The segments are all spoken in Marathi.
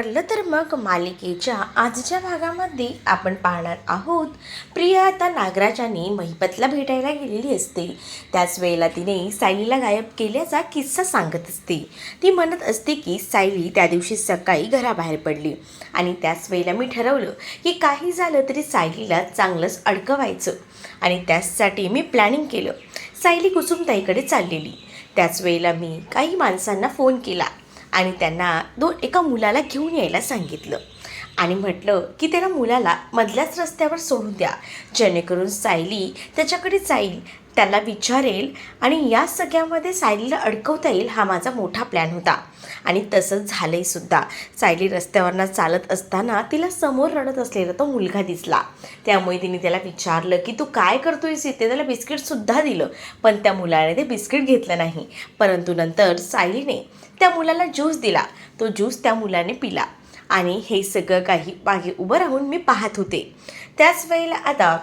ठरलं तर मग मालिकेच्या आजच्या भागामध्ये आपण पाहणार आहोत प्रिया आता नागराजाने महिपतला भेटायला गेलेली असते. त्याच वेळेला तिने सायलीला गायब केल्याचा किस्सा सांगत असते. ती म्हणत असते की सायली त्या दिवशी सकाळी घराबाहेर पडली आणि त्याच वेळेला मी ठरवलं की काही झालं तरी सायलीला चांगलंच अडकवायचं आणि त्याचसाठी मी प्लॅनिंग केलं. सायली कुसुमताईकडे चाललेली. त्याच वेळेला मी काही माणसांना फोन केला. आणि त्यांना दोन एका मुलाला घेऊन यायला सांगितलं. आणि म्हटलं की त्याला मुलाला मधल्याच रस्त्यावर सोडून द्या. जेणेकरून सायली त्याच्याकडे जाईल त्याला विचारेल आणि या सगळ्यामध्ये सायलीला अडकवता येईल हा माझा मोठा प्लॅन होता. आणि तसंच झालंही सुद्धा. सायली रस्त्यावरनं चालत असताना तिला समोर रडत असलेला तो मुलगा दिसला. त्यामुळे तिने त्याला विचारलं की तू काय करतोयस इथे? त्याला बिस्किटसुद्धा दिलं. पण त्या मुलाने ते बिस्किट घेतलं नाही. परंतु नंतर सायलीने त्या मुलाला ज्यूस दिला. तो ज्यूस त्या मुलाने पिला. आणि हे सगळं काही मागे उभं राहून मी पाहत होते. त्याच वेळेला आता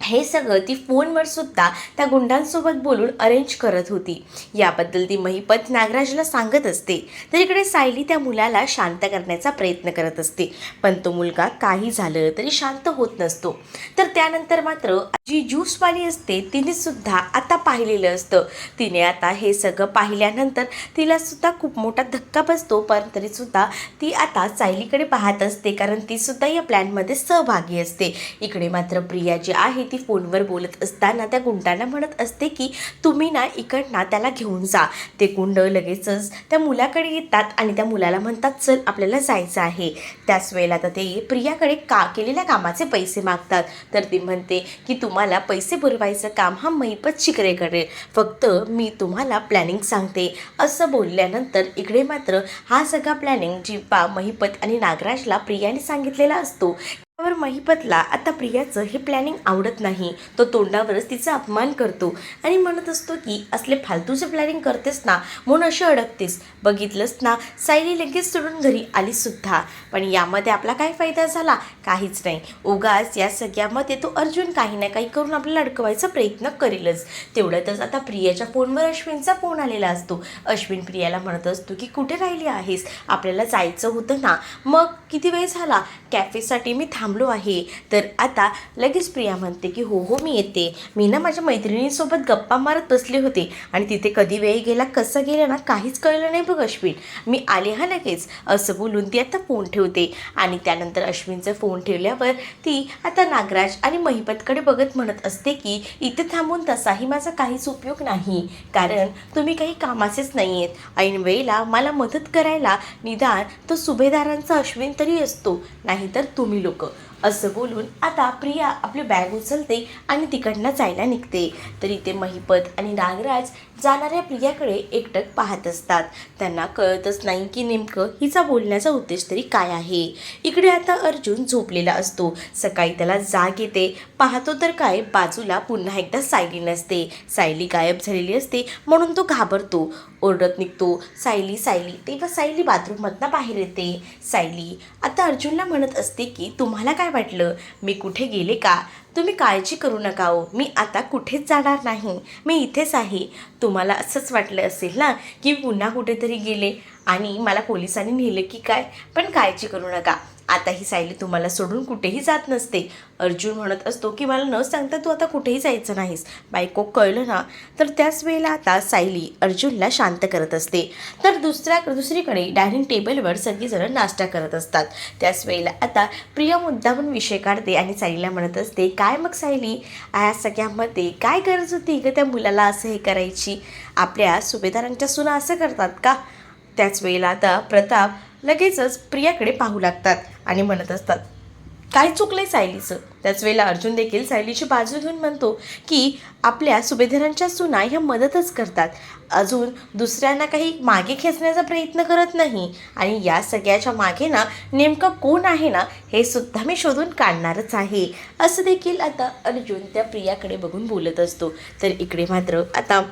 हे सगळं ती फोनवर सुद्धा त्या गुंडांसोबत बोलून अरेंज करत होती. याबद्दल ती महिपत नागराजला सांगत असते. तर इकडे सायली त्या मुलाला शांत करण्याचा प्रयत्न करत असते. पण तो मुलगा काही झालं तरी शांत होत नसतो. तर त्यानंतर मात्र जी ज्यूसवाली असते तिने सुद्धा आता पाहिलेलं असतं. तिने आता हे सगळं पाहिल्यानंतर तिला सुद्धा खूप मोठा धक्का बसतो. पण तरीसुद्धा ती आता सायलीकडे पाहत असते. कारण ती सुद्धा या प्लॅनमध्ये सहभागी असते. इकडे मात्र प्रिया जी आहे ती फोनवर बोलत असताना त्या गुंडांना म्हणत असते की तुम्ही ना इकडना त्याला घेऊन जा. ते गुंड लगेचच त्या मुलाकडे येतात आणि त्या मुलाला म्हणतात चल आपल्याला जायचं आहे. त्याच वेळेला तर ते प्रियाकडे का केलेल्या कामाचे पैसे मागतात. तर ती म्हणते की तुम्हाला पैसे पुरवायचं काम हा महिपत शिकरे करेल फक्त मी तुम्हाला प्लॅनिंग सांगते. असं बोलल्यानंतर इकडे मात्र हा सगळा प्लॅनिंग जी पा महिपत आणि नागराजला प्रियाने सांगितलेला असतो त्यावर महिपतला आता प्रियाचं हे प्लॅनिंग आवडत नाही. तो तोंडावरच तिचा अपमान करतो. आणि म्हणत असतो की असले फालतूचे प्लॅनिंग करतेस ना म्हणून अशी अडकतेस. बघितलंस ना सायली लगेच सोडून घरी आलीसुद्धा पण यामध्ये आपला काय फायदा झाला? काहीच नाही. उगाच या सगळ्यामध्ये तो अर्जुन काही ना काही करून आपल्याला अडकवायचा प्रयत्न करेलच. तेवढ्यातच आता प्रियाच्या फोनवर अश्विनचा फोन आलेला असतो. अश्विन प्रियाला म्हणत असतो की कुठे राहिली आहेस? आपल्याला जायचं होतं ना. मग किती वेळ झाला? कॅफेसाठी मी थांब थांबलो आहे. तर आता लगेच प्रिया म्हणते की हो हो मी येते. मी ना माझ्या मैत्रिणींसोबत गप्पा मारत बसले होते. आणि तिथे कधी वेळ गेला कसं गेला ना काहीच कळलं नाही बघ अश्विन. मी आले हा लगेच. असं बोलून ती आता फोन ठेवते. आणि त्यानंतर अश्विनचा फोन ठेवल्यावर ती आता नागराज आणि महिपतकडे बघत म्हणत असते की इथे थांबून तसाही माझा काहीच उपयोग नाही. कारण तुम्ही काही कामाचेच नाही आहेत ऐन वेळेला मला मदत करायला निदान तो सुभेदारांचा अश्विन तरी असतो. नाहीतर तुम्ही लोक. असं बोलून आता प्रिया आपली बॅग उचलते आणि तिकडनं जायला निघते. तर इथे महिपत आणि नागराज जाणाऱ्या प्रियाकडे एकटक पाहत असतात. त्यांना कळतच नाही की नेमकं हिचा बोलण्याचा उद्देश तरी काय आहे. इकडे आता अर्जुन झोपलेला असतो. सकाळी त्याला जाग येते. पाहतो तर काय बाजूला पुन्हा एकदा सायली नसते. सायली गायब झालेली असते म्हणून तो घाबरतो. ओरडत निघतो. सायली सायली तेव्हा सायली बाथरूममधनं बाहेर येते. सायली आता अर्जुनला म्हणत असते की तुम्हाला काय वाटलं? मी कुठे गेले का? तुम्ही काळजी करू नका हो. मी आता कुठेच जाणार नाही. मी इथेच आहे. तुम्हाला असंच वाटलं असेल ना की पुन्हा कुठेतरी गेले आणि मला पोलिसांनी नेलं की काय? पण काळजी करू नका. आता ही सायली तुम्हाला सोडून कुठेही जात नसते. अर्जुन म्हणत असतो की मला न सांगता तू आता कुठेही जायचं नाहीस. बायको कळलं ना तर त्याच वेळेला आता सायली अर्जुनला शांत करत असते. तर दुसऱ्या दुसरीकडे डायनिंग टेबलवर सगळीजणं नाश्ता करत असतात. त्याच वेळेला आता प्रिया मुद्दामून विषय काढते आणि सायलीला म्हणत असते काय मग सायली? या सगळ्यामध्ये काय गरज होती का त्या मुलाला असं हे करायची? आपल्या सुभेदारांच्या सुना असं करतात का? त्याच वेळेला आता प्रताप लगेचच प्रियाकडे पाहू लागतात. आणि म्हणत असतात काय चुकलंय सायलीचं? त्याच वेळेला अर्जुन देखील सायलीची बाजू घेऊन म्हणतो की आपल्या सुभेदारांच्या सुना ह्या मदतच करतात. अजून दुसऱ्यांना काही मागे खेचण्याचा प्रयत्न करत नाही. आणि या सगळ्याच्या मागे ना नेमकं कोण आहे ना हे सुद्धा मी शोधून काढणारच आहे. असं देखील आता अर्जुन त्या प्रियाकडे बघून बोलत असतो. तर इकडे मात्र आता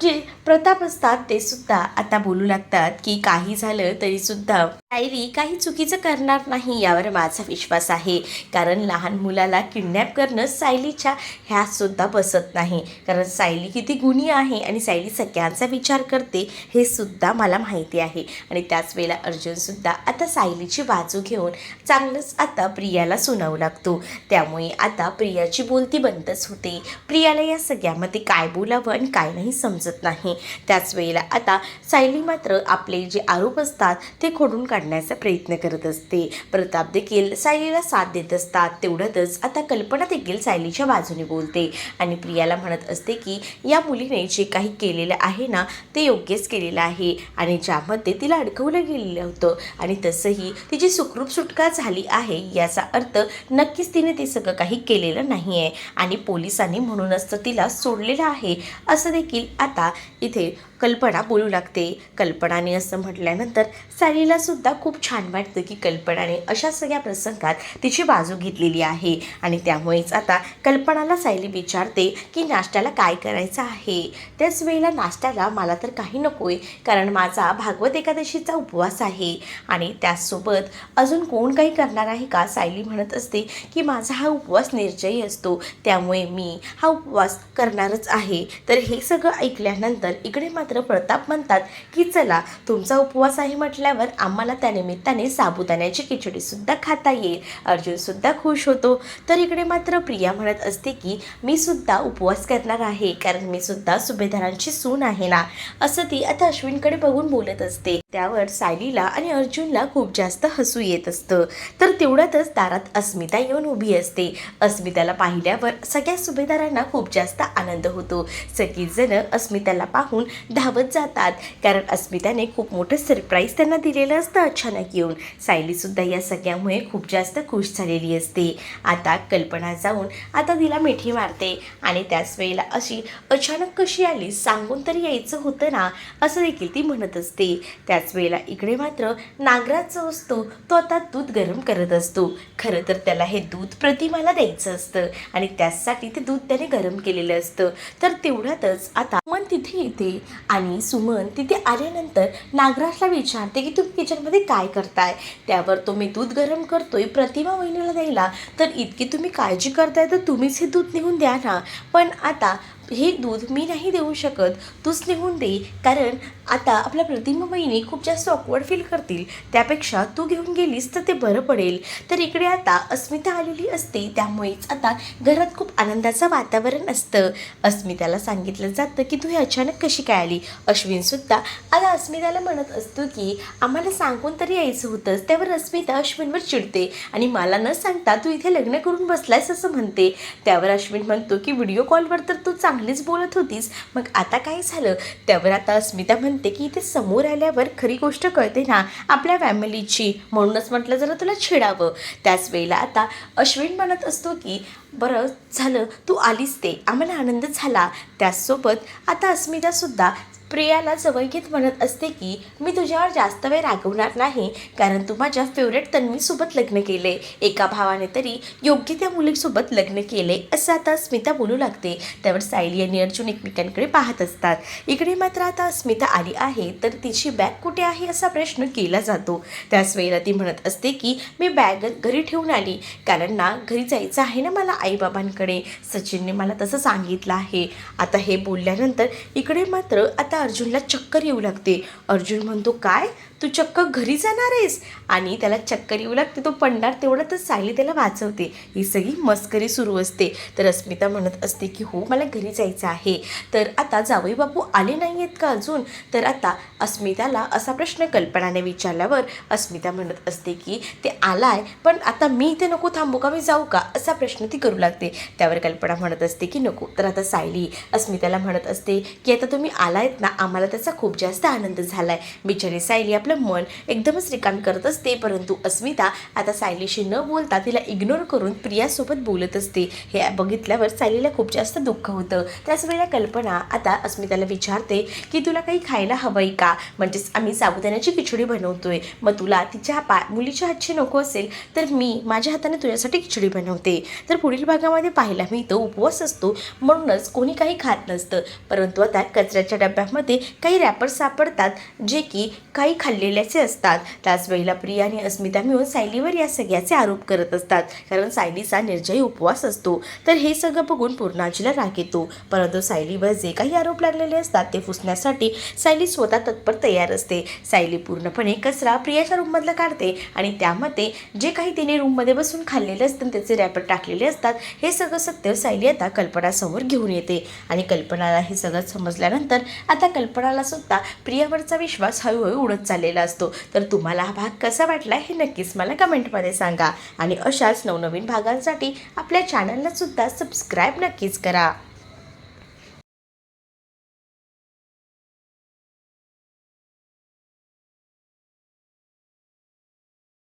जे प्रताप असतात ते सुद्धा आता बोलू लागतात की काही झालं तरी सुद्धा डायरी काही चुकीचं करणार नाही यावर माझा विश्वास आहे. कारण लहान मुलाला किडनॅप करणं सायलीच्या ह्या सुद्धा बसत नाही. कारण सायली किती गुणी आहे आणि सायली सगळ्यांचा लोकांचा विचार करते हे सुद्धा मला माहिती आहे. आणि त्याच वेळेला अर्जुनसुद्धा आता सायलीची बाजू घेऊन चांगलंच आता प्रियाला सुनावू लागतो. त्यामुळे आता प्रियाची बोलती बंदच होते. प्रियाला या सगळ्यामध्ये काय बोलावं आणि काय नाही समजत नाही. त्याच वेळेला आता सायली मात्र आपले जे आरोप असतात ते खोडून काढण्याचा प्रयत्न करत असते. प्रताप देखील सायलीला साथ देत असतात. तेवढ्यातच आता कल्पना देखील सायलीच्या बाजूने बोलते. आणि प्रियाला म्हणत असते की या मुलीने जे काही केलेलं आहे ना ते योग्यच केलेलं आहे. आणि ज्यामध्ये तिला अडकवलं गेलेलं होतं आणि तसंही तिची सुखरूप सुटका झाली आहे याचा अर्थ नक्कीच तिने ते सगळं काही केलेलं नाही आहे आणि पोलिसांनी म्हणूनच तर तिला सोडलेलं आहे. असं देखील आता इथे कल्पना बोलू लागते. कल्पनाने असं म्हटल्यानंतर सायलीलासुद्धा खूप छान वाटतं की कल्पनाने अशा सगळ्या प्रसंगात तिची बाजू घेतलेली आहे. आणि त्यामुळेच आता कल्पनाला सायली विचारते की नाश्त्याला काय करायचं आहे? त्याच वेळेला नाश्त्याला मला तर काही नको आहे कारण माझा भागवत एकादशीचा उपवास आहे. आणि त्याचसोबत अजून कोण काही करणार आहे का? सायली म्हणत असते की माझा हा उपवास निर्जयी असतो. त्यामुळे मी हा उपवास करणारच आहे. तर हे सगळं ऐकल्यानंतर इकडे मात्र प्रताप म्हणतात की चला तुमचा उपवास आहे म्हटल्यावर आम्हाला त्या निमित्ताने साबुदाण्याची खिचडीसुद्धा खाता येईल. अर्जुनसुद्धा खुश होतो. तर इकडे मात्र प्रिया म्हणत असते की मी सुद्धा उपवास करणार आहे कारण मी सुद्धा सुभेदारांची सून आहे ना? असं ती आता अश्विनकडे बघून बोलत असते. त्यावर सायलीला आणि अर्जुनला खूप जास्त हसू येत असतं. तर तेवढ्यातच दारात अस्मिता येऊन उभी असते. अस्मिताला पाहिल्यावर सगळ्या सुभेदारांना खूप जास्त आनंद होतो. सगळीजणं अस्मिताला पाहून धावत जातात. कारण अस्मिताने खूप मोठं सरप्राईज त्यांना दिलेलं असतं अचानक येऊन. सायलीसुद्धा या सगळ्यामुळे खूप जास्त खुश झालेली असते. आता कल्पना जाऊन आता तिला मिठी मारते आणि त्याच वेळेला अशी अचानक कशी आली सांगून तर यायचं होतं ना? असं देखील ती म्हणत असते. त्याच वेळेला इकडे मात्र नागराज जो असतो तो आता दूध गरम करत असतो. खरं तर त्याला हे दूध प्रतिमाला द्यायचं असतं आणि त्यासाठी ते दूध त्याने गरम केलेलं असतं. तर तेवढ्यातच आता सुमन तिथे येते आणि सुमन तिथे आल्यानंतर नागराजला विचारते की तुम्ही किचनमध्ये काय करताय? त्यावर तो मी दूध गरम करतोय प्रतिमा वहिनीला द्यायला. तर इतकी तुम्ही काळजी करताय तर तुम्हीच हे दूध निघून द्या ना. पण आता हे दूध मी नाही देऊ शकत. तूच लिहून दे. कारण आता आपल्या प्रतिमा बहिणी खूप जास्त ऑकवर्ड फील करतील. त्यापेक्षा तू घेऊन गेलीस तर ते बरं पडेल. तर इकडे आता अस्मिता आलेली असते. त्यामुळेच आता घरात खूप आनंदाचं वातावरण असतं. अस्मिताला सांगितलं जातं की तू हे अचानक कशी काय आली? अश्विनसुद्धा आता अस्मिताला म्हणत असतो की आम्हाला सांगून तरी यायचं होतंच त्यावर अस्मिता अश्विनवर चिडते आणि मला न सांगता तू इथे लग्न करून बसलायस असं म्हणते. त्यावर अश्विन म्हणतो की व्हिडिओ कॉलवर तर तू चांगलीच बोलत होतीस. मग आता काय झालं? त्यावर आता अस्मिता म्हणते की इथे समोर आल्यावर खरी गोष्ट कळते ना आपल्या फॅमिलीची. म्हणूनच म्हटलं जरा तुला छिडावं. त्याच वेळेला आता अश्विन म्हणत असतो की बरं झालं. तू आलीस ते. आम्हाला आनंद झाला. त्याचसोबत आता अस्मितासुद्धा प्रियाला जवळ घेत म्हणत असते की मी तुझ्यावर जास्त वेळ रागवणार नाही कारण तू माझ्या फेवरेट तन्वीसोबत लग्न केले. एका भावाने तरी योग्य त्या मुलीसोबत लग्न केले. असं आता स्मिता बोलू लागते. त्यावर सायली आणि अर्जुन एकमेकांकडे पाहत असतात. इकडे मात्र आता स्मिता आली आहे तर तिची बॅग कुठे आहे असा प्रश्न केला जातो. त्याच वेळेला ती म्हणत असते की मी बॅग घरी ठेवून आली कारण ना घरी जायचं आहे ना मला आईबाबांकडे. सचिनने मला तसं सांगितलं आहे. आता हे बोलल्यानंतर इकडे मात्र आता अर्जुनला चक्कर येऊ लागते. अर्जुन म्हणतो काय? तू चक्क घरी जाणार आहेस? आणि त्याला चक्कर येऊ लागते. तो पडणार तर सायली त्याला वाचवते. ही सगळी मस्करी सुरू असते. तर अस्मिता म्हणत असते की हो मला घरी जायचं आहे. तर आता जावई बापू आले नाही आहेत का अजून? तर आता अस्मिताला असा प्रश्न कल्पनाने विचारल्यावर अस्मिता म्हणत असते की ते आलाय पण आता मी इथे नको थांबू का? मी जाऊ का? असा प्रश्न ती करू लागते. त्यावर कल्पना म्हणत असते की नको. तर आता सायली अस्मिताला म्हणत असते की आता तुम्ही आलायत ना? आम्हाला त्याचा खूप जास्त आनंद झाला आहे बिचारी सायली आपलं मन एकदमच रिकामी करत असते परंतु अस्मिता आता सायलीशी न बोलता तिला इग्नोर करून प्रियासोबत बोलत असते. हे बघितल्यावर सायलीला खूप जास्त दुःख होतं. त्याच वेळेला कल्पना आता अस्मिताला विचारते की तुला काही खायला हवंय का? म्हणजेच आम्ही साबुदाण्याची खिचडी बनवतोय. मग तुला तिच्या पा मुलीच्या हातची नको असेल तर मी माझ्या हाताने तुझ्यासाठी खिचडी बनवते. तर पुढील भागामध्ये पाहायला मी तो उपवास असतो. म्हणूनच कोणी काही खात नसतं. परंतु आता कचऱ्याच्या डब्यामध्ये काही रॅपर्स सापडतात जे की काही खाल्लेल्याचे असतात. त्याच वेळेला प्रिया आणि अस्मिता मिळून सायलीवर या सगळ्याचे आरोप करत असतात. कारण सायलीचा निर्जयी उपवास असतो. तर हे सगळं बघून पूर्णाजीला राग येतो. परंतु सायलीवर जे काही आरोप लागलेले असतात ते पुसण्यासाठी सायली स्वतः तत्पर तयार असते. सायली पूर्णपणे कचरा प्रियाच्या रूममधला काढते आणि त्यामध्ये जे काही तिने रूममध्ये बसून खाल्लेले असतं त्याचे रॅपर टाकलेले असतात हे सगळं सत्य सायली आता कल्पनासमोर घेऊन येते. आणि कल्पनाला हे सगळं समजल्यानंतर आता आता कल्पनाला सुद्धा प्रियावरचा विश्वास हळूहळू उडत चाललेला असतो. तर तुम्हाला हा भाग कसा वाटला हे नक्कीच मला कमेंटमध्ये सांगा. आणि अशाच नवनवीन भागांसाठी आपल्या चॅनलला सुद्धा सबस्क्राईब नक्कीच करा.